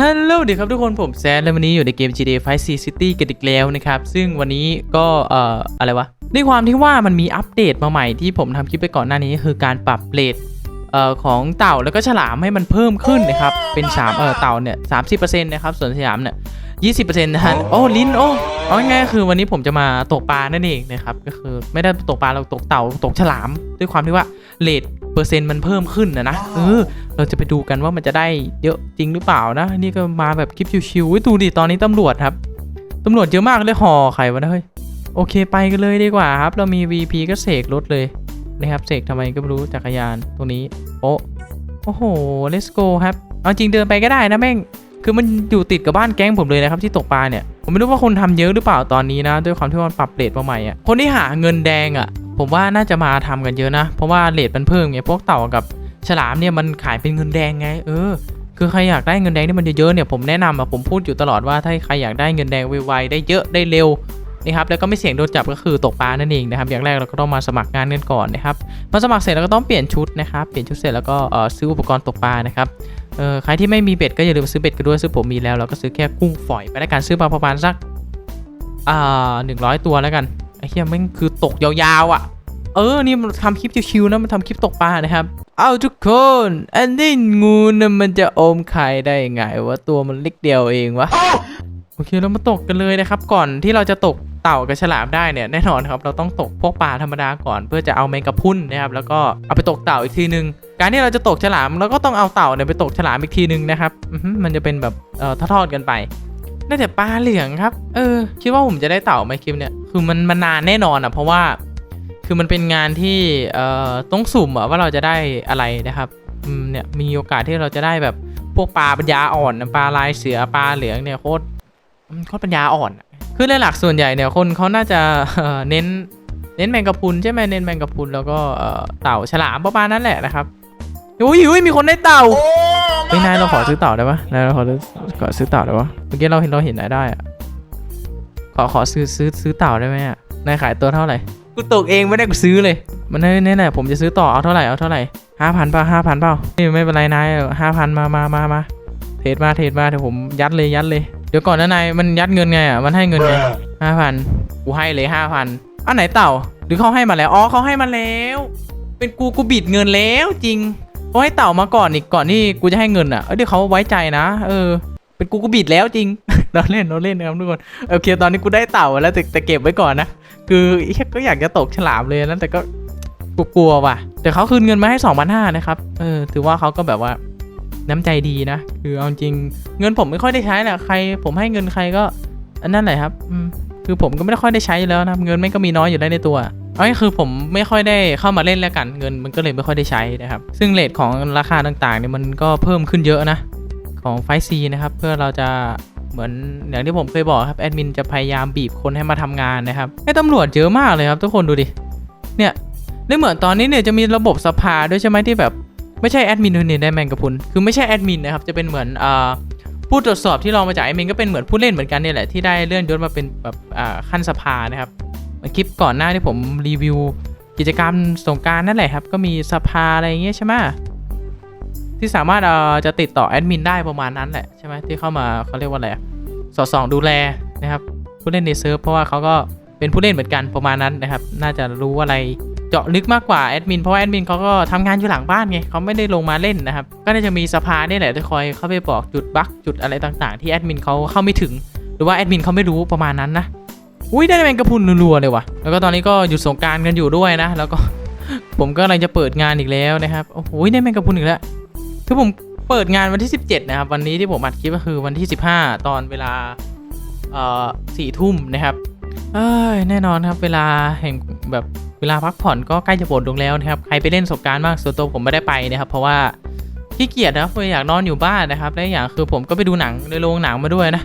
ฮัลโหลเดี๋ยวครับทุกคนผมแซนและวันนี้อยู่ในเกม GTA 5 C City กันอีกแล้วนะครับ ซึ่งวันนี้ก็เอ่ออะไรวะด้วยความที่ว่ามันมีอัปเดตมาใหม่ที่ผมทำคลิปไปก่อนหน้านี้คือการปรับเรทเอ่อของเต่าแล้วก็ฉลามให้มันเพิ่มขึ้นนะครับ เป็น3เอ่อเต่าเนี่ย30%นะครับส่วนฉลามเนี่ย20%นต์นะฮะโอ้ลิ้นโอ้เอาง่ายๆคือวันนี้ผมจะมาตกปลานั่นเองนะครับก็คือไม่ได้ตกปลาเราตกเต่าตกฉลาม ด้วยความที่ว่าเรท เปอร์เซ็นต์มันเพิ่มขึ้นนะนะเออเราจะไปดูกันว่ามันจะได้เยอะจริงหรือเปล่านะ นี่ก็มาแบบคลิปชิวๆอุ๊ยดูดิตอนนี้ตำรวจครับตำรวจเยอะมากเลยห่อใครวะนะเฮ้ยโอเคไปกันเลยดีกว่าครับ เรามี VP ก็เสกรถเลยนะครับเสกทำไมก็ไม่รู้จักรยานตรงนี้โอ้โอ้โห let's go ครับเอาจริงเดินไปก็ได้นะแม่งคือมันอยู่ติดกับบ้านแก๊งผมเลยนะครับที่ตกปลาเนี่ยผมไม่รู้ว่าคนทำเยอะหรือเปล่าตอนนี้นะ ด้วยความที่ว่ามันปรับเรทมาใหม่อะคนที่หาเงินแดงอะ ผมว่าน่าจะมาทำกันเยอะนะ เพราะว่าเรทมันเพิ่มไงพวกเต่ากับฉลามเนี่ยมันขายเป็นเงินแดงไง เออ คือใครอยากได้เงินแดงที่มันเยอะๆเนี่ยผมแนะนำอะผมพูดอยู่ตลอดว่าถ้าใครอยากได้เงินแดงไวๆได้เยอะได้เร็วนะครับแล้วก็ไม่เสี่ยงโดนจับก็คือตกปลานั่นเองนะครับอย่างแรกเราก็ต้องมาสมัครงานกันก่อนนะครับมาสมัครเสร็จเราก็ต้องเปลี่ยนชุดนะครับเปลี่ยนชุดเสร็จแล้วก็เออซื้ออุปกรณ์ตกปลานะครับเออใครที่ไม่มีเบ็ดก็อย่าลืมซื้อเบ็ดกันด้วยซึ่งผมมีแล้วเราก็ซื้อแค่กุ้งฝอยไปแล้วกันซื้อมาประมาณสักอ่าหนึ่งร้อยตัวแล้วกัน เหี้ยแม่งคือตกยาวๆอะ เออ นี่มันทำคลิปชิวๆนะ มันทำคลิปตกปลานะครับ เอาทุกคน อันนี้งูนะมันจะอมไข่ได้ไงวะ ตัวมันเล็กเดียวเองวะ โอเค เรามาตกกันเลยนะครับ ก่อนที่เราจะตกเต่ากับฉลามได้เนี่ย แน่นอนครับ เราต้องตกพวกปลาธรรมดาก่อน เพื่อจะเอาแมงกะพรุนนะครับ แล้วก็เอาไปตกเต่าอีกทีนึงการที่เราจะตกฉลามเราก็ต้องเอาเต่าเนี่ยไปตกฉลามอีกทีนึงนะครับ มันจะเป็นแบบเอ่อทอดๆกันไป ได้แต่ปลาเหลืองครับ เออ คิดว่าผมจะได้เต่าไหมคลิปเนี่ย คือมันมันนานแน่นอนอะ เพราะว่า คือมันเป็นงานที่ เอ่อ ต้องสุ่มอะว่าเราจะได้อะไรนะครับ อืม เนี่ย มีโอกาสที่เราจะได้แบบ พวกปลาปัญญาอ่อน ปลาลายเสือ ปลาเหลืองเนี่ยโคตร โคตรปัญญาอ่อน คือในหลักส่วนใหญ่เนี่ย คนเขาน่าจะเน้น เน้นแมงกะพรุนใช่ไหมเน้นแมงกะพรุนแล้วก็เอ่อเต่าฉลามประมาณนั้นแหละนะครับ อุ้ยอุ้ยมีคนได้เต่า เฮ้ยนายเราขอซื้อเต่าได้ปะนายเราขอซื้อขอซื้อเต่าได้ปะเมื่อกี้เราเห็นเราเห็นนายได้อะขอขอซื้อซื้อซื้อเต่าได้ไหมอะนายขายตัวเท่าไหร่กูตกเองไม่ได้กูซื้อเลย มันนี่แหละผมจะซื้อต่อเอาเท่าไหร่เอาเท่าไหร่ห้าพันเปล่าห้าพันเปล่านี่ไม่เป็นไรนายห้าพันมามามามาเทรดมาเทรดมาเดี๋ยวผมยัดเลยยัดเลย เดี๋ยวก่อนนะนายมันยัดเงินไงอะมันให้เงินไงห้าพันกูให้เลยห้าพันอันไหนเต่าหรือเขาให้มาแล้วอ๋อเขาให้มาแล้ว เป็นกูกูบิดเงินแล้วจริง เขาให้เต่ามาก่อนอีกก่อนที่กูจะให้เงินอะ เออเดี๋ยวเขาไว้ใจนะ เออ เป็นกูกูบิดแล้วจริง เราเล่นเราเล่นนะครับทุกคน โอเค ตอนนี้กูได้เต่าแล้วแต่แต่เก็บไว้ก่อนนะ คือก็อยากจะตกฉลามเลยนะแต่ก็กลัวๆว่ะ แต่เขาคืนเงินมาให้2 5 0 0นะครับ เออ ถือว่าเขาก็แบบว่าน้ำใจดีนะ คือเอาจริง เงินผมไม่ค่อยได้ใช้แหละ ใคร ผมให้เงินใครก็ อันนั้นแหละครับ คือผมก็ไม่ได้ค่อยได้ใช้แล้วนะ เงินไม่งก็มีน้อยอยู่ได้ในตัว เอาง่ายๆคือผมไม่ค่อยได้เข้ามาเล่นแล้วกันเงินมันก็เลยไม่ค่อยได้ใช้นะครับ ซึ่งเลทของราคาต่างๆเนี่ยมันก็เพิ่มขึ้นเยอะนะของไฟซีนะครับ เพื่อเราจะเหมือนอย่างที่ผมเคยบอกครับแอดมินจะพยายามบีบคนให้มาทำงานนะครับไอ้ตำรวจเยอะมากเลยครับ ทุกคนดูดิเนี่ยได้เหมือนตอนนี้เนี่ยจะมีระบบสภาด้วยใช่ไหมที่แบบไม่ใช่แอดมินคนนี้ได้แมงกะพุนคือไม่ใช่แอดมินนะครับจะเป็นเหมือนอ่าผู้ตรวจสอบที่รองมาจากแอดมินก็เป็นเหมือนผู้เล่นเหมือนกันเนี่ยแหละที่ได้เลื่อนยศมาเป็นแบบอ่าขั้นสภานะครับ คลิปก่อนหน้าที่ผมรีวิวกิจกรรมสงการนั่นแหละครับ ก็มีสภาอะไรอย่างเงี้ยใช่ไหมที่สามารถเอ่อจะติดต่อแอดมินได้ประมาณนั้นแหละใช่ไหมที่เข้ามาเขาเรียกว่าอะไรสอดส่องดูแลนะครับผู้เล่นในเซิร์ฟเพราะว่าเขาก็เป็นผู้เล่นเหมือนกันประมาณนั้นนะครับ น่าจะรู้อะไรเจาะลึกมากกว่าแอดมินเพราะว่าแอดมินเขาก็ทำงานอยู่หลังบ้านไงเขาไม่ได้ลงมาเล่นนะครับ ก็น่าจะมีสภาเนี่ยแหละที่คอยเข้าไปบอกจุดบั๊กจุดอะไรต่างๆ ที่แอดมินเขาเข้าไม่ถึง หรือว่าแอดมินเขาไม่รู้ประมาณนั้นนะ อุ้ยได้แมงกะพุนรัวๆเลยว่ะ แล้วก็ตอนนี้ก็หยุดสงการกันอยู่ด้วยนะ แล้วก็ ผมก็กำลังจะเปิดงานอีกแล้วนะครับ โอ้โหได้แมงกะพุนอีกแล้วคือผมเปิดงานวันที่ 17 นะครับ วันนี้ที่ผมอัดคลิปก็คือวันที่ 15 ตอนเวลาเอ่อสี่ทุ่มนะครับ เอ้ยแน่นอนครับ เวลาแห่งแบบเวลาพักผ่อนก็ใกล้จะหมดลงแล้วนะครับ ใครไปเล่นสงการบ้างส่วนตัวผมไม่ได้ไปนะครับ เพราะว่าขี้เกียจนะครับอยากนอนอยู่บ้านนะครับและอีกอย่างคือผมก็ไปดูหนังในโรงหนังมาด้วยนะ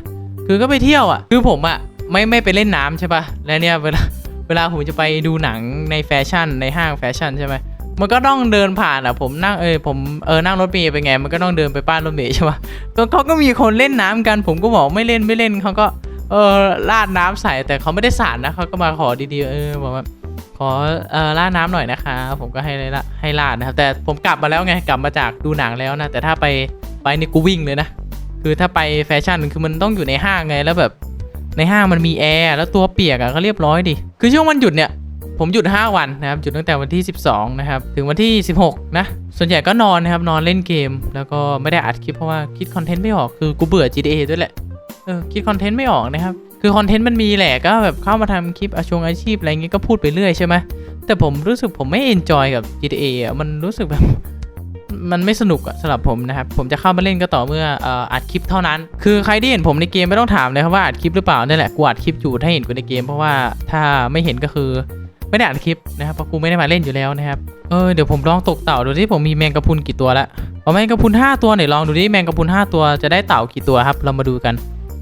คือก็ไปเที่ยวอะ คือผมอะ ไม่ไม่ไปเล่นน้ำใช่ปะแล้วเนี่ยเวลาเวลาผมจะไปดูหนังในแฟชั่นในห้างแฟชั่นใช่ไหมมันก็ต้องเดินผ่านอะผมนั่งเออผมเออนั่งรถเมล์ไปไง มันก็ต้องเดินไปป้ายรถเมล์ใช่ปะก็เขาก็มีคนเล่นน้ำกัน ผมก็บอกไม่เล่นไม่เล่นเขาก็เออราดน้ำใส่แต่เขาไม่ได้สาดนะเขาก็มาขอดีๆเออบอกว่าขอเออราดน้ำหน่อยนะคะ ผมก็ให้เลยละให้ราดนะครับแต่ผมกลับมาแล้วไงกลับมาจากดูหนังแล้วนะแต่ถ้าไปไปนี่กูวิ่งเลยนะคือถ้าไปแฟชั่นคือมันต้องอยู่ในห้างไงแล้วแบบ ในห้างมันมีแอร์แล้วตัวเปียกอะก็เรียบร้อยดิ คือช่วงวันหยุดเนี่ยผมหยุด 5 วันนะครับหยุดตั้งแต่วันที่ 12 นะครับ ถึงวันที่ 16 นะ ส่วนใหญ่ก็นอนนะครับ นอนเล่นเกม แล้วก็ไม่ได้อัดคลิปเพราะว่าคิดคอนเทนต์ไม่ออก คือกูเบื่อ GTA ด้วยแหละ เออ คิดคอนเทนต์ไม่ออกนะครับ คือคอนเทนต์มันมีแหละ ก็แบบเข้ามาทำคลิปอาชงอาชีพอะไรเงี้ยก็พูดไปเรื่อยใช่ไหมแต่ผมรู้สึกผมไม่เอนจอยกับ GTA อะมันรู้สึกแบบ มันไม่สนุกอะสำหรับผมนะครับ ผมจะเข้ามาเล่นก็ต่อเมื่ออัดคลิปเท่านั้น คือใครที่เห็นผมในเกมไม่ต้องถามเลยครับว่าอัดคลิปหรือเปล่านี่แหละกูอัดคลิปอยู่ถ้าเห็นกูในเกมเพราะว่าถ้าไม่เห็นก็คือไม่ได้อัดคลิปนะครับเพราะกูไม่ได้มาเล่นอยู่แล้วนะครับเออเดี๋ยวผมลองตกเต่าดูที่ผมมีแมงกะพุนกี่ตัวละเอาแมงกะพุน5ตัวหน่อยลองดูดิแมงกะพุน5ตัวจะได้เต่ากี่ตัวครับ เรามาดูกัน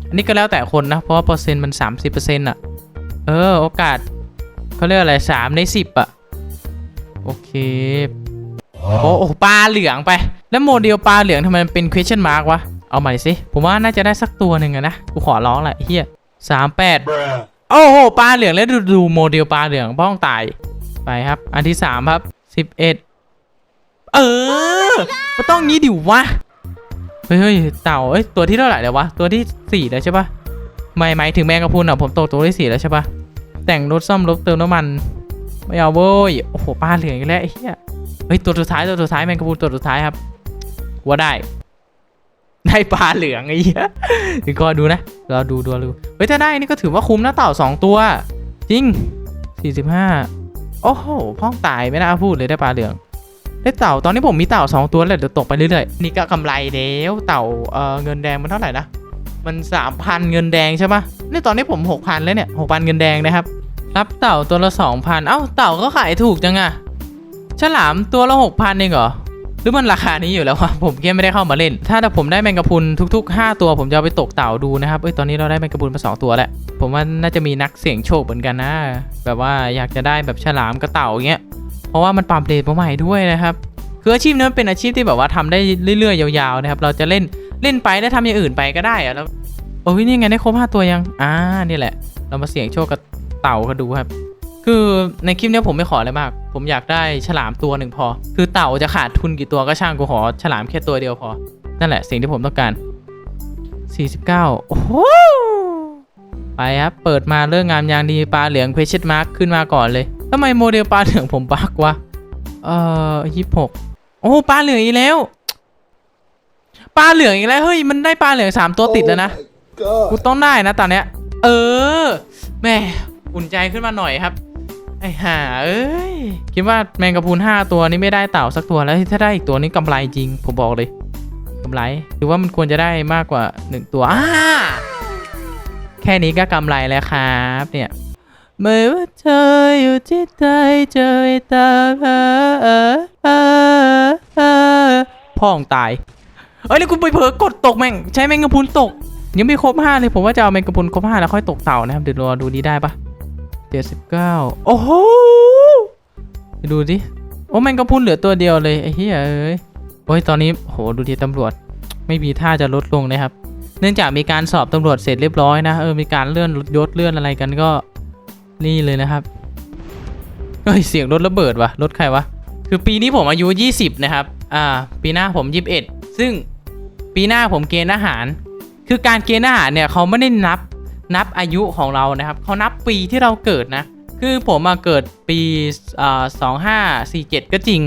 อันนี้ก็แล้วแต่คนนะเพราะว่าเปอร์เซ็นต์มัน 30%อะเออโอกาสเขาเรียกอะไร3ใน10อะโอเค โอ้โอ้ปลาเหลืองไป แล้วโมเดลปลาเหลืองทำไมมันเป็น question mark วะ เอาใหม่สิ ผมว่าน่าจะได้สักตัวหนึ่งอะนะ กูขอร้องแหละไอ้เฮียสามแปด Bruh. โอ้โห ปลาเหลืองแล้วดูดูโมเดลปลาเหลืองบ้องตาย ไปครับ อันที่สามครับสิบเอ็ดเออมันต้องงี้ดิวะเฮ้ยเฮ้ยเต่าเอ้ย ตัวที่เท่าไหร่แล้ววะ ตัวที่สี่แล้วใช่ปะไม่หมายถึงแมงกะพรุนอะ ผมตกตัวที่สี่แล้วใช่ปะแต่งรถซ่อมรถเติมน้ำมัน ไม่เอาเว้ย โอ้โห ปลาเหลืองอีกแล้วไอ้เหี้ย เฮ้ยตัวสุดท้ายตัวสุดท้ายแมงกะพรุนตัวสุดท้ายครับว่าได้ได้ปลาเหลืองไอ้เหี้ยเดี๋ยวก็ดูนะเราดูดูดูเฮ้ยถ้าได้นี่ก็ถือว่าคุ้มนะเต่าสองตัว จริงสี่สิบห้าโอ้โหพ่องตายไม่น่าพูดเลยได้ปลาเหลือง ได้เต่าตอนนี้ผมมีเต่าสองตัวแล้วเดี๋ยวตกไปเรื่อยๆนี่ก็กำไรแล้วเต่าเออเงินแดงมันเท่าไหร่นะมันสามพันเงินแดงใช่ปะนี่ตอนนี้ผมหกพันแล้วเนี่ยหกพันเงินแดงนะครับรับเต่าตัวละสองพันเอ้าเต่าก็ขายถูกจังอะ ฉลามตัวละหกพันเองเหรอหรือมันราคานี้อยู่แล้ววะผมแค่ไม่ได้เข้ามาเล่น ถ้าแต่ผมได้แมงกะพรุนทุก ๆ 5 ตัวผมจะเอาไปตกเต่าดูนะครับเอ้ยตอนนี้เราได้แมงกะพรุนมาสองตัวแล้วผมว่าน่าจะมีนักเสี่ยงโชคเหมือนกันนะ แบบว่าอยากจะได้แบบฉลามกับเต่าอย่างเงี้ยเพราะว่ามันปรับเดทมาใหม่ด้วยนะครับคืออาชีพนี้มันเป็นอาชีพที่แบบว่าทำได้เรื่อยๆยาวๆนะครับเราจะเล่นเล่นไปแล้วทำอย่างอื่นไปก็ได้อะแล้วโอ้ยนี่ไงได้ครบห้าตัวยังอ่านี่แหละ เรามาเสี่ยงโชคกับเต่ากันดูครับ คือในคลิปเนี้ยผมไม่ขออะไรมาก ผมอยากได้ฉลามตัวหนึ่งพอ คือเต่าจะขาดทุนกี่ตัวก็ช่างกูขอฉลามแค่ตัวเดียวพอ นั่นแหละสิ่งที่ผมต้องการ 49 โอ้โห ไปครับ เปิดมาเรื่องงามยางดีปลาเหลืองเพชรมาร์คขึ้นมาก่อนเลยทำไมโมเดลปลาเหลืองผมบักวะ เอ่อยี่หกโอ้ปลาเหลืองอีกแล้ว ปลาเหลืองอีกแล้ว เฮ้ย มันได้ปลาเหลืองสามตัวติดแล้วนะ Oh กูต้องได้นะตอนเนี้ย เออ แม่อุ่นใจขึ้นมาหน่อยครับ ไอ้ห่าเอ้ย คิดว่าแมงกะพรุนห้าตัวนี้ไม่ได้เต่าสักตัวแล้วถ้าได้อีกตัวนี้กำไรจริง ผมบอกเลยกำไรหรือว่ามันควรจะได้มากกว่าหนึ่งตัวอ่าแค่นี้ก็กำไรแล้วครับเนี่ยไม่ว่าเธออยู่ที่ใดจอตาเออเออเออเออพ่อของตายเอ้ยแล้วกูไปเผลอกดตกแม่งใช้แมงกะพรุนตก ยังไม่ครบห้าเลยผมว่าจะเอาแมงกะพรุนครบห้าแล้วค่อยตกเต่านะครับเดี๋ยวรอดูนี้ได้ปะ เจ็ดสิบเก้าโอ้โหไปดูดิโอ้แมงกะพรุนเหลือตัวเดียวเลยไอ้เหี้ยเอ้ยโอ้ยตอนนี้โหดูดิตำรวจไม่มีท่าจะลดลงนะครับ เนื่องจากมีการสอบตำรวจเสร็จเรียบร้อยนะเออมีการเลื่อนยศเลื่อนอะไรกันก็นี่เลยนะครับเฮ้ยเสียงรถระเบิดวะรถใครวะคือปีนี้ผมอายุ 20 นะครับ อ่า ปีหน้าผม 21 ซึ่งปีหน้าผมเกณฑ์ทหาร คือการเกณฑ์ทหารเนี่ยเขาไม่ได้นับ นับอายุของเรานะครับเขานับปีที่เราเกิดนะ คือผมมาเกิดปีสองห้าสี่เจ็ดก็จริง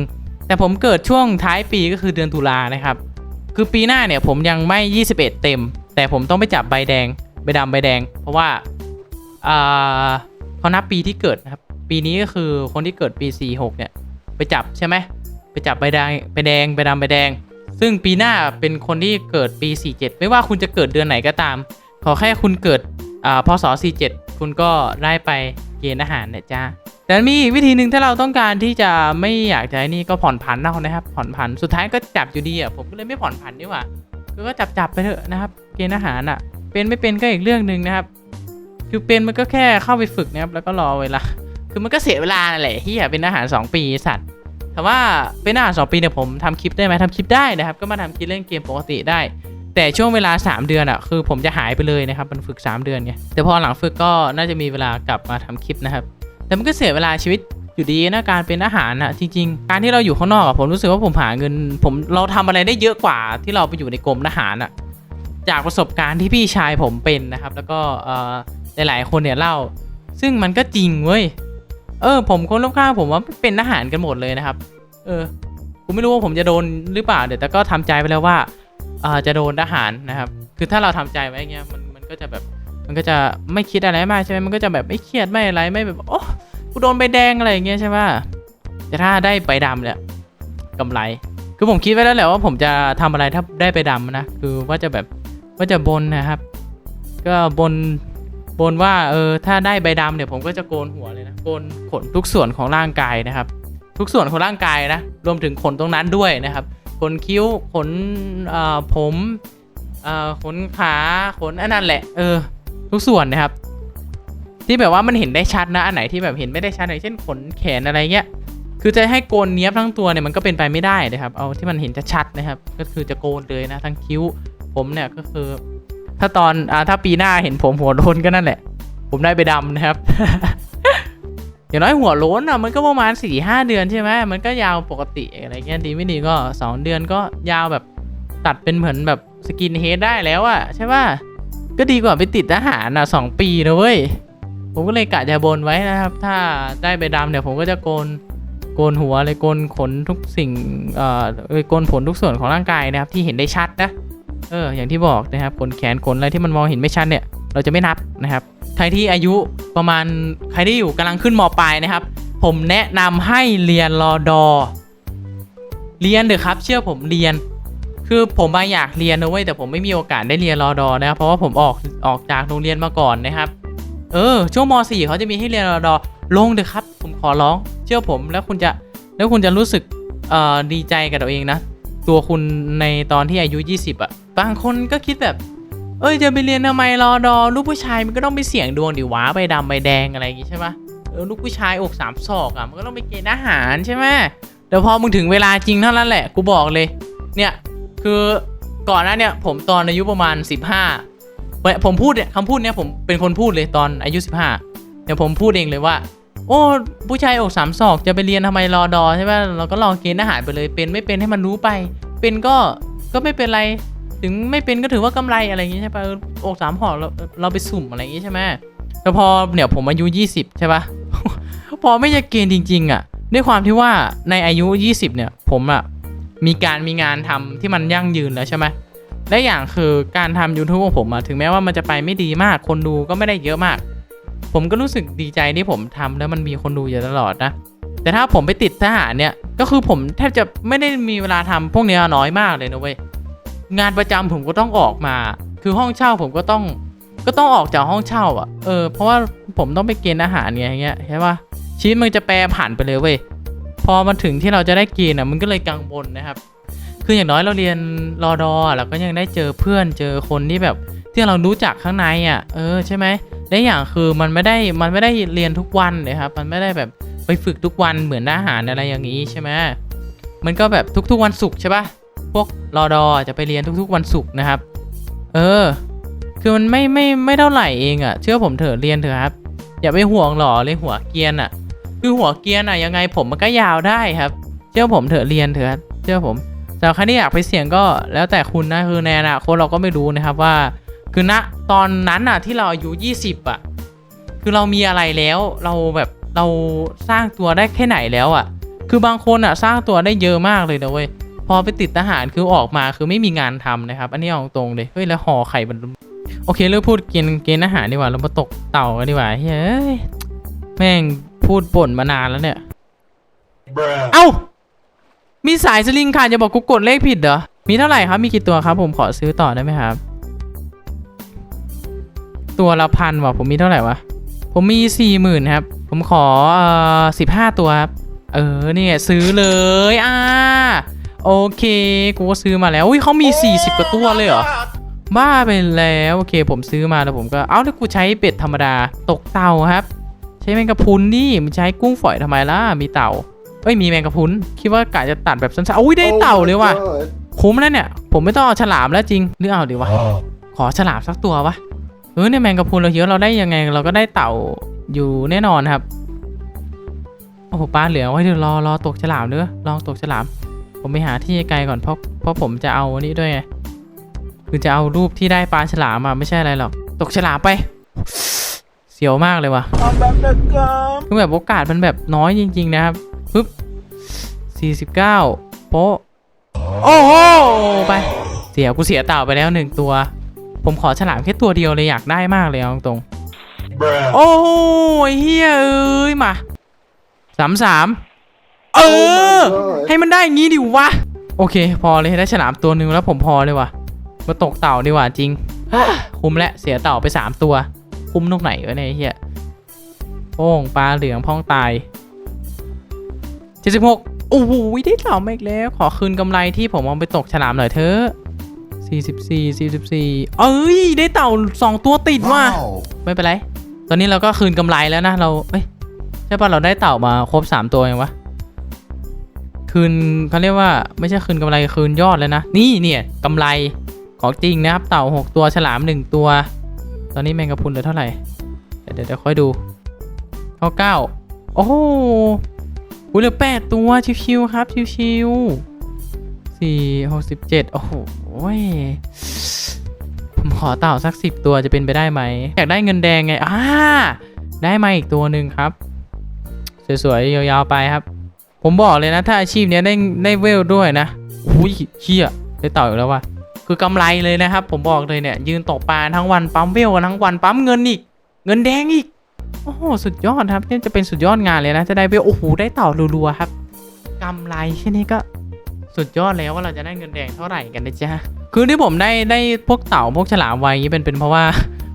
แต่ผมเกิดช่วงท้ายปีก็คือเดือนตุลานะครับ คือปีหน้าเนี่ยผมยังไม่ 21 เต็ม แต่ผมต้องไปจับใบแดงใบดำใบแดง เพราะว่าเขานับปีที่เกิดนะครับ ปีนี้ก็คือคนที่เกิดปี 46 เนี่ย ไปจับใช่ไหมไปจับใบแดงใบแดงใบดำใบแดง ซึ่งปีหน้าเป็นคนที่เกิดปี 47 ไม่ว่าคุณจะเกิดเดือนไหนก็ตาม ขอแค่คุณเกิด พศ47 คุณก็ได้ไปเกณฑ์อาหารเนี่ยจ้าแต่มีวิธีหนึ่งถ้าเราต้องการที่จะไม่อยากจะนี่ก็ผ่อนผันเอานะครับ ผ่อนผันสุดท้ายก็จับอยู่ดีอะผมก็เลยไม่ผ่อนผันดีกว่าคือก็จับจับไปเถอะนะครับ เกณฑ์อาหารอะ เป็นไม่เป็นก็อีกเรื่องหนึ่งนะครับ คือเป็นมันก็แค่เข้าไปฝึกนะครับแล้วก็รอเวลาคือมันก็เสียเวลานั่นแหละที่อยากเป็นอาหาร 2 ปีสัตว์แต่ว่าเป็นอาหาร 2 ปีเนี่ยผมทำคลิปได้ไหมทำคลิปได้นะครับ ก็มาทำคลิปเล่นเกมปกติได้ แต่ช่วงเวลา 3 เดือนอะคือผมจะหายไปเลยนะครับมันฝึก 3 เดือนไงแต่พอหลังฝึกก็น่าจะมีเวลากลับมาทำคลิปนะครับ แต่มันก็เสียเวลาชีวิตอยู่ดีนะการเป็นอาหารอะจริง ๆ การที่เราอยู่ข้างนอกอะผมรู้สึกว่าผมหาเงิน ผมเราทำอะไรได้เยอะกว่าที่เราไปอยู่ในกรมทหารอะจากประสบการณ์ที่พี่ชายผมเป็นนะครับ แล้วก็เอ่อหลายๆคนเนี่ยเล่า ซึ่งมันก็จริงเว้ยเออ ผมคนรอบข้างผมว่าเป็นทหารกันหมดเลยนะครับ เออผมไม่รู้ว่าผมจะโดนหรือเปล่าเดี๋ยวแต่ก็ทำใจไปแล้วว่า จะโดนทหารนะครับ คือถ้าเราทำใจไว้เงี้ยมันมันก็จะแบบมันก็จะไม่คิดอะไรมากใช่ไหมมันก็จะแบบไม่เครียดไม่อะไรไม่แบบโอ้กูโดนใบแดงอะไรอย่างเงี้ยใช่ไหมแต่ถ้าได้ใบดำเนี่ยกำไร คือผมคิดไว้แล้วแหละว่าผมจะทำอะไรถ้าได้ใบดำนะคือว่าจะแบบว่าจะบนนะครับ ก็บนบนว่าเออถ้าได้ใบดำเนี่ยผมก็จะโกนหัวเลยนะโกนขนทุกส่วนของร่างกายนะครับ ทุกส่วนของร่างกายนะรวมถึงขนตรงนั้นด้วยนะครับ ขนคิ้ว ขนผมขนขา ขนอันนั้นแหละ เออ ทุกส่วนนะครับ ที่แบบว่ามันเห็นได้ชัดนะ อันไหนที่แบบเห็นไม่ได้ชัดอย่างเช่นขนแขนอะไรเงี้ย คือจะให้โกนเนี้ยบทั้งตัวเนี่ยมันก็เป็นไปไม่ได้นะครับ เอาที่มันเห็นจะชัดนะครับ ก็คือจะโกนเลยนะ ทั้งคิ้ว ผมเนี่ยก็คือ ถ้าตอนอ่าถ้าปีหน้าเห็นผมหัวโลนก็นั่นแหละ ผมได้ไปดำนะครับ อย่างน้อยหัวโล้นอะมันก็ประมาณสี่ห้าเดือนใช่ไหมมันก็ยาวปกติอะไรเงี้ยดีไม่ดีก็สองเดือนก็ยาวแบบตัดเป็นเหมือนแบบสกินเฮดได้แล้วอะใช่ป่ะก็ดีกว่าไปติดทหารอะสองปีนะเว้ยผมก็เลยกะจะบนไว้นะครับ ถ้าได้ใบดำเนี่ยผมก็จะโกนโกนหัวเลยโกนขนทุกสิ่งเอ่อโกนผลทุกส่วนของร่างกายนะครับที่เห็นได้ชัดนะเอออย่างที่บอกนะครับขนแขนขนอะไรที่มันมองเห็นไม่ชัดเนี่ย เราจะไม่นับนะครับใครที่อายุ ประมาณใครที่อยู่กำลังขึ้นมปลายนะครับ ผมแนะนำให้เรียนรอดอ เรียนเถอะครับ เชื่อผมเรียน คือผมมาอยากเรียนนะเว้ยแต่ผมไม่มีโอกาสได้เรียนรอดอนะครับ เพราะว่าผมออกออกจากโรงเรียนมาก่อนนะครับ เออ ช่วงม .4 เขาจะมีให้เรียนรอดอลงเถอะครับ ผมขอร้อง เชื่อผมแล้วคุณจะแล้วคุณจะรู้สึกเอ่อดีใจกับตัวเองนะ ตัวคุณในตอนที่อายุ 20อะ่ะบางคนก็คิดแบบ เอ้ยจะไปเรียนทำไมรอดอลูกผู้ชายมันก็ต้องไปเสี่ยงดวงดิวะใบดำใบแดงอะไรอย่างงี้ใช่ปะเออลูกผู้ชายอกสามศอกอะ่ะมันก็ต้องไปเกณฑ์อาหารใช่ไหมแต่พอมึงถึงเวลาจริงเท่านั้นแหละกูบอกเลย เนี่ยคือก่อนหน้าเนี่ยผมตอนอายุประมาณ 15เว้ผมพูดเนี่ยคำพูดเนี่ยผมเป็นคนพูดเลยตอนอายุ 15เดี๋ยวผมพูดเองเลยว่า โอ้ผู้ชายอกสามศอกจะไปเรียนทำไมรอดอใช่ไหมเราก็ลองเกณฑ์อาหารไปเลยเป็นไม่เป็นให้มันรู้ไป เป็นก็ก็ไม่เป็นไร ถึงไม่เป็นก็ถือว่ากำไรอะไรอย่างงี้ใช่ปะออกสามห่อเราเราไปสุ่มอะไรอย่างงี้ใช่ไหมแต่พอเนี่ยผมอายุ 20 ใช่ปะพอไม่จะเกณฑ์จริง ๆ อะ ด้วยความที่ว่าในอายุ 20 เนี่ย ผมอะมีการมีงานทำที่มันยั่งยืนแล้วใช่ไหมและอย่างคือการทำ YouTube ของผมอะถึงแม้ว่ามันจะไปไม่ดีมาก คนดูก็ไม่ได้เยอะมาก ผมก็รู้สึกดีใจที่ผมทำแล้วมันมีคนดูอยู่ตลอดนะแต่ถ้าผมไปติดทหารเนี่ยก็คือผมแทบจะไม่ได้มีเวลาทำพวกเนี้ยน้อยมากเลยนะเว้ย งานประจำผมก็ต้องออกมา คือห้องเช่าผมก็ต้องก็ต้องออกจากห้องเช่าอะเออเพราะว่าผมต้องไปเกณฑ์อาหารไงอย่างเงี้ยใช่ปะชีวิตมันจะแปรผันไปเลยเว้ยพอมาถึงที่เราจะได้เกณฑ์อะมันก็เลยกังวลนะครับ คืออย่างน้อยเราเรียนรอดอเราก็ยังได้เจอเพื่อนเจอคนที่แบบที่เรารู้จักข้างในอะเออใช่ไหมและอย่างคือมันไม่ได้มันไม่ได้เรียนทุกวันเลยครับ มันไม่ได้แบบไปฝึกทุกวันเหมือนทหารอะไรอย่างนี้ใช่ไหมมันก็แบบทุกๆวันศุกร์ใช่ปะ พวกรอดอจะไปเรียนทุกๆวันศุกร์นะครับ เออ คือมันไม่ไม่ไม่เท่าไหร่เองอะ่ะ เชื่อผมเถอะเรียนเถอะครับ อย่าไปห่วงหรอเลยหัวเกียนอะ่ะ คือหัวเกียนอะ่ะยังไงผมมันก็ยาวได้ครับ เชื่อผมเถอะเรียนเถอะเชื่อผมแต่ใครที่อยากไปเสี่ยงก็แล้วแต่คุณนะคือในอนาคตเราก็ไม่รู้นะครับว่า คือณตอนนั้นอะที่เราอายุ20อะคือเรามีอะไรแล้วเราแบบเราสร้างตัวได้แค่ไหนแล้วอะ คือบางคนอะสร้างตัวได้เยอะมากเลยนะเว้ย อไปติดทหารคือออกมาคือไม่มีงานทำนะครับ อันนี้เอาตรงเลยเฮ้ยแล้วห่อไข่มันโอเคเลิกพูดเกณฑ์เกณฑ์อาหารดีกว่าเรามาตกเต่ากันดีกว่าเฮ้ยแม่งพูดบ่นมานานแล้วเนี่ยเอ้ามีสายสลิงขาดจะบอกกูกดเลขผิดเหรอมีเท่าไหร่ครับมีกี่ตัวครับ ผมขอซื้อต่อได้ไหมครับ ตัวละพันว่ะผมมีเท่าไหร่วะผมมีสี่หมื่นครับ ผมขอเอ่อสิบห้าตัวครับเออเนี่ยซื้อเลยอ่า โอเคกูก็ซื้อมาแล้วอุ้ยเขามี 40กว่าตัวเลยเหรอบ้าไปแล้วโอเค ผมซื้อมาแล้วผมก็เอ้าแล้วกูใช้เป็ดธรรมดาตกเต่าครับ ใช้แมงกะพรุนนี่มันใช้กุ้งฝอยทำไมล่ะมีเต่าเอ้ยมีแมงกะพรุนคิดว่ากะจะตัดแบบสั้นๆอุ้ยได้เต่าเลยว่ะ God. คุ้มแล้วเนี่ย ผมไม่ต้องเอาฉลามแล้วจริงหรือเอาดีวะ Oh. ขอฉลามสักตัววะเออเนี่ยแมงกะพรุนเราเยอะเราได้ยังไง เราก็ได้เต่าอยู่แน่นอนครับโอ้โหปลาเหลืองไว้เดี๋ยวรอรอตกฉลามเด้อลองตกฉลาม ผมไปหาที่ไกลก่อนเพราะเพราะผมจะเอาอันนี้ด้วยไงคือจะเอารูปที่ได้ปลาฉลามมาไม่ใช่อะไรหรอก ตกฉลามไป เสียวมากเลยว่ะคือแบบโอกาสมันแบบน้อยจริง ๆ นะครับปึ๊บ49โป๊ะโอ้โหไปเสียกูเสียเต่าไปแล้วหนึ่งตัว ผมขอฉลามแค่ตัวเดียวเลยอยากได้มากเลยเอาตรงๆโอ้ยเฮียเอ้ยมาสามสาม เออ ให้มันได้อย่างงี้ดิวะ โอเค พอเลยได้ฉลามตัวหนึ่งแล้วผมพอเลยว่ะ มาตกเต่าดีกว่าจริง คุ้มและเสียเต่าไปสามตัว คุ้มตรงไหนวะเนี่ยไอ้เฮียโป้งปลาเหลืองพ้องตายเจ็ดสิบหกโอ้โหได้เต่ามาอีกแล้ว ขอคืนกำไรที่ผมเอาไปตกฉลามหน่อยเถอะสี่สิบสี่สี่สิบสี่เอ้ย ได้เต่าสองตัวติดว่ะ ไม่เป็นไร ตอนนี้เราก็คืนกำไรแล้วนะ เรา เอ้ย ใช่ป่ะ เราได้เต่ามาครบสามตัวยังวะ คืนเขาเรียกว่าไม่ใช่คืนกำไรคืนยอดเลยนะ นี่เนี่ยกำไรของจริงนะครับเต่าหกตัวฉลามหนึ่งตัว ตอนนี้แมงกะพรุนเหลือเท่าไหร่ เดี๋ยวเดี๋ยวค่อยดูข้อเก้าโอ้โหเหลือแปดตัวชิวๆครับชิวๆสี่หกสิบเจ็ดโอ้โหผมขอเต่าสักสิบตัวจะเป็นไปได้ไหมอยากได้เงินแดงไงอ่าได้มาอีกตัวหนึ่งครับ สวยๆยาวๆไปครับ ผมบอกเลยนะ ถ้าอาชีพเนี้ยได้ได้เวลด้วยนะอุ้ยเชี่ยได้เต่าอีกแล้วว่ะคือกำไรเลยนะครับ ผมบอกเลยเนี่ย ยืนตกปลาทั้งวันปั๊มเวลกันทั้งวันปั๊มเงินอีก เงินแดงอีก โอ้โหสุดยอดครับนี่จะเป็นสุดยอดงานเลยนะ จะได้เวลโอ้โหได้เต่ารัวๆครับกำไรแค่นี้ก็สุดยอดแล้วว่าเราจะได้เงินแดงเท่าไหร่กันนะจ๊ะคือที่ผมได้ได้พวกเต่าพวกฉลามไว้เนี่ยเป็นเป็นเพราะว่า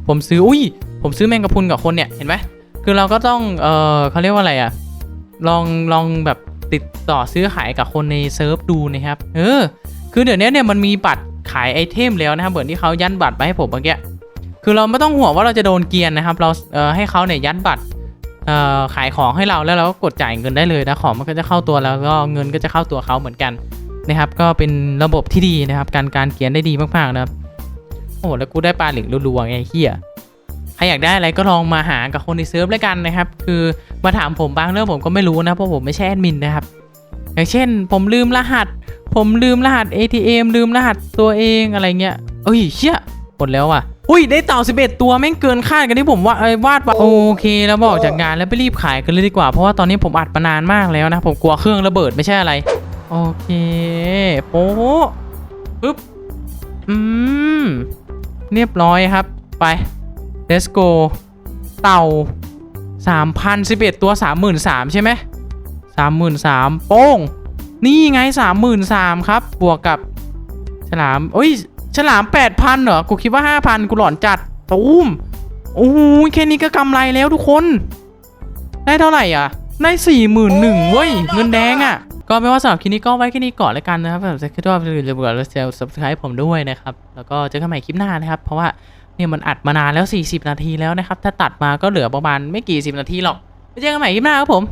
ผมซื้ออุ้ย ผมซื้อแมงกะพรุนกับคนเนี่ยเห็นไหมคือเราก็ต้องเออเขาเรียกว่าอะไรอะลองลองแบบ ติดต่อซื้อขายกับคนในเซิร์ฟดูนะครับเออคือเดี๋ยวนี้เนี่ยมันมีบัตรขายไอเทมแล้วนะครับเหมือนที่เขายันบัตรไปให้ผมเมื่อกี้คือเราไม่ต้องห่วงว่าเราจะโดนเกียนนะครับ เราเอ่อให้เขาเนี่ยยันบัตรเอ่อขายของให้เราแล้วเราก็กดจ่ายเงินได้เลยนะของมันก็จะเข้าตัวแล้วก็เงินก็จะเข้าตัวเขาเหมือนกันนะครับ ก็เป็นระบบที่ดีนะครับ การการเกียนได้ดีมากๆนะครับโอ้โหแล้วกูได้ปลาหลิงรัวๆไงเฮีย ใครอยากได้อะไรก็ลองมาหากับคนในเซิร์ฟแล้วกันนะครับ คือมาถามผมบางเรื่องผมก็ไม่รู้นะเพราะผมไม่ใช่แอดมินนะครับ อย่างเช่น ผมลืมรหัส ผมลืมรหัส ATM ลืมรหัสตัวเองอะไรเงี้ยเอ้ยเชี่ยหมดแล้วว่ะอุ้ยได้เต่า 11 ตัวแม่งเกินคาดกันที่ผมว่าเอ้วาดโอเค แล้วบอกจากงานแล้วไปรีบขายกันเลยดีกว่า เพราะว่าตอนนี้ผมอัดมานานมากแล้วนะ ผมกลัวเครื่องระเบิดไม่ใช่อะไร โอเคโป๊ปึ๊บ อืม เรียบร้อยครับ ไป let's go เต่า3,011 ตัว 33,000ใช่ไหม33,000โป้ง นี่ไงสามหมื่นสามครับ บวกกับฉลามเอ้ย ฉลามแปดพันเหรอ กูคิดว่าห้าพันกูหลอนจัดตูมโอ้โหแค่นี้ก็กำไรแล้วทุกคน ได้เท่าไหร่อะ ได้สี่หมื่นหนึ่งเว้ย เงินแดงอะ ก็ไม่ว่าสำหรับคลิปนี้ก็ไว้แค่นี้ก่อนแล้วกันนะครับสำหรับคลิปว่าอย่าลืมกดไลค์แล้ว subscribe ผมด้วยนะครับ แล้วก็เจอกันใหม่คลิปหน้านะครับ เพราะว่า เนี่ยมันอัดมานานแล้ว 40 นาทีแล้วนะครับ ถ้าตัดมาก็เหลือประมาณไม่กี่สิบนาทีหรอกไปเจอกันใหม่คลิปหน้าครับผม